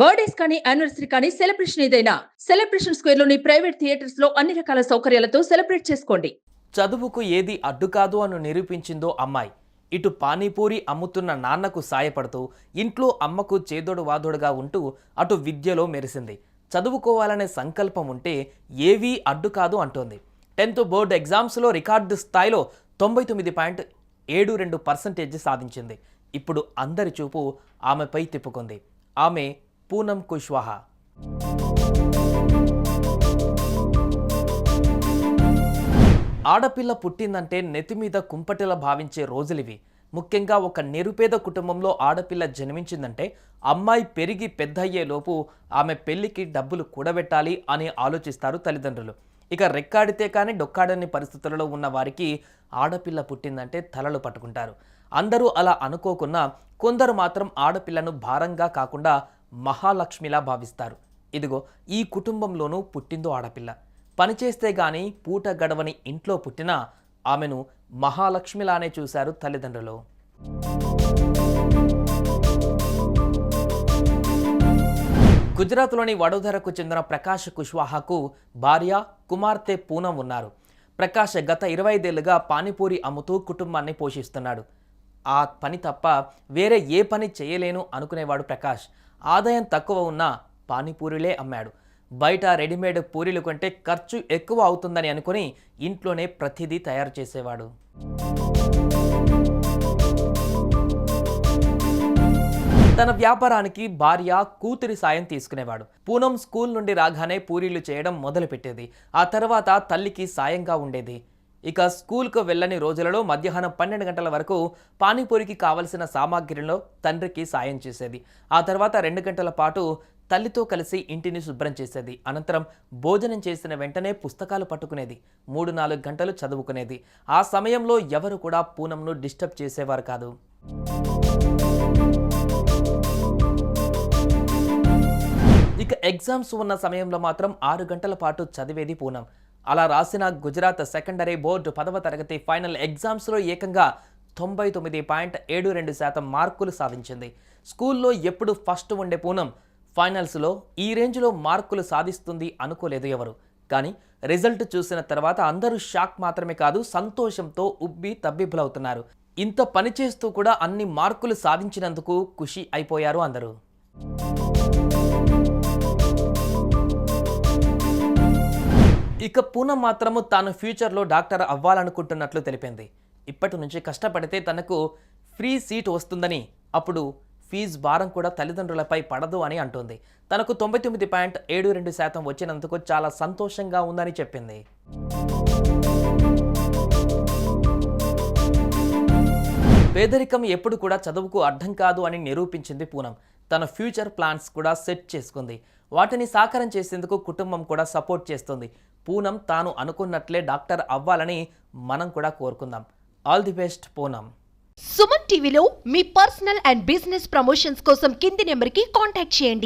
Birthdays కానీ anniversary కానీ celebration ఏదైనా సెలబ్రేషన్ స్క్వేర్లోని ప్రైవేట్ థియేటర్స్లో అన్ని రకాల సౌకర్యాలతో సెలబ్రేట్ చేసుకోండి. చదువుకు ఏది అడ్డు కాదు అని నిరూపించిందో అమ్మాయి. ఇటు పానీపూరి అమ్ముతున్న నాన్నకు సాయపడుతూ ఇంట్లో అమ్మకు చేదోడు వాదోడుగా ఉంటూ అటు విద్యలో మెరిసింది. చదువుకోవాలనే సంకల్పం ఉంటే ఏవీ అడ్డు కాదు అంటోంది. టెన్త్ బోర్డు ఎగ్జామ్స్లో రికార్డు స్థాయిలో తొంభై తొమ్మిది పాయింట్ ఏడు రెండు పర్సెంటేజ్ సాధించింది. ఇప్పుడు అందరి చూపు ఆమెపై తిప్పుకుంది. ఆమె పూనం కుష్వాహా. ఆడపిల్ల పుట్టిందంటే నెత్తి మీద కుంపటిలా భావించే రోజులివి. ముఖ్యంగా ఒక నిరుపేద కుటుంబంలో ఆడపిల్ల జన్మించిందంటే అమ్మాయి పెరిగి పెద్ద అయ్యేలోపు ఆమె పెళ్ళికి డబ్బులు కూడబెట్టాలి అని ఆలోచిస్తారు తల్లిదండ్రులు. ఇక రెక్కాడితే కానీ డొక్కాడని పరిస్థితులలో ఉన్న వారికి ఆడపిల్ల పుట్టిందంటే తలలు పట్టుకుంటారు. అందరూ అలా అనుకోకున్నా కొందరు మాత్రం ఆడపిల్లను భారంగా కాకుండా మహాలక్ష్మిలా భావిస్తారు. ఇదిగో ఈ కుటుంబంలోనూ పుట్టిందో ఆడపిల్ల. పనిచేస్తే గాని పూట గడవని ఇంట్లో పుట్టినా ఆమెను మహాలక్ష్మిలానే చూశారు తల్లిదండ్రులు. గుజరాత్లోని వడోదరకు చెందిన ప్రకాష్ కుష్వాహాకు భార్య కుమార్తె పూనం ఉన్నారు. ప్రకాష్ గత ఇరవై ఐదేళ్ళుగా పానీపూరి అమ్ముతూ కుటుంబాన్ని పోషిస్తున్నాడు. ఆ పని తప్ప వేరే ఏ పని చేయలేను అనుకునేవాడు ప్రకాష్. ఆదాయం తక్కువ ఉన్న పానీపూరిలే అమ్మాడు. బయట రెడీమేడ్ పూరీలు కంటే ఖర్చు ఎక్కువ అవుతుందని అనుకుని ఇంట్లోనే ప్రతిదీ తయారు చేసేవాడు. తన వ్యాపారానికి భార్య కూతురి సాయం తీసుకునేవాడు. పూనం స్కూల్ నుండి రాగానే పూరీలు చేయడం మొదలుపెట్టేది. ఆ తర్వాత తల్లికి సాయంగా ఉండేది. ఇక స్కూల్కు వెళ్ళని రోజులలో మధ్యాహ్నం పన్నెండు గంటల వరకు పానీపూరికి కావలసిన సామాగ్రిలో తండ్రికి సాయం చేసేది. ఆ తర్వాత రెండు గంటల పాటు తల్లితో కలిసి ఇంటిని శుభ్రం చేసేది. అనంతరం భోజనం చేసిన వెంటనే పుస్తకాలు పట్టుకునేది. మూడు నాలుగు గంటలు చదువుకునేది. ఆ సమయంలో ఎవరు కూడా పూనంను డిస్టర్బ్ చేసేవారు కాదు. ఇక ఎగ్జామ్స్ ఉన్న సమయంలో మాత్రం ఆరు గంటల పాటు చదివేది పూనం. అలా రాసిన గుజరాత్ సెకండరీ బోర్డు పదవ తరగతి ఫైనల్ ఎగ్జామ్స్లో ఏకంగా తొంభై తొమ్మిది పాయింట్ ఏడు రెండు శాతం మార్కులు సాధించింది. స్కూల్లో ఎప్పుడు ఫస్ట్ ఉండే పూనం ఫైనల్స్లో ఈ రేంజ్లో మార్కులు సాధిస్తుంది అనుకోలేదు ఎవరు. కానీ రిజల్ట్ చూసిన తర్వాత అందరూ షాక్ మాత్రమే కాదు సంతోషంతో ఉబ్బి తబ్బిబ్బులవుతున్నారు. ఇంత పని చేస్తూ కూడా అన్ని మార్కులు సాధించినందుకు ఖుషి అయిపోయారు అందరూ. ఇక పూనం మాత్రము తాను ఫ్యూచర్లో డాక్టర్ అవ్వాలనుకుంటున్నట్లు తెలిపింది. ఇప్పటి నుంచి కష్టపడితే తనకు ఫ్రీ సీట్ వస్తుందని అప్పుడు ఫీజు భారం కూడా తల్లిదండ్రులపై పడదు అని అంటోంది. తనకు తొంభై తొమ్మిది పాయింట్ ఏడు రెండు శాతం వచ్చినందుకు చాలా సంతోషంగా ఉందని చెప్పింది. పేదరికం ఎప్పుడు కూడా చదువుకు అర్థం కాదు అని నిరూపించింది పూనం. తన ఫ్యూచర్ ప్లాన్స్ కూడా సెట్ చేసుకుంది. వాటిని సాకారం చేసేందుకు కుటుంబం కూడా సపోర్ట్ చేస్తుంది. పూనం తాను అనుకున్నట్లే డాక్టర్ అవ్వాలని మనం కూడా కోరుకుందాం. All the best Poonam. Suman టీవీలో మీ పర్సనల్ అండ్ బిజినెస్ ప్రమోషన్స్ కోసం కింది నెంబర్కి కాంటాక్ట్ చేయండి.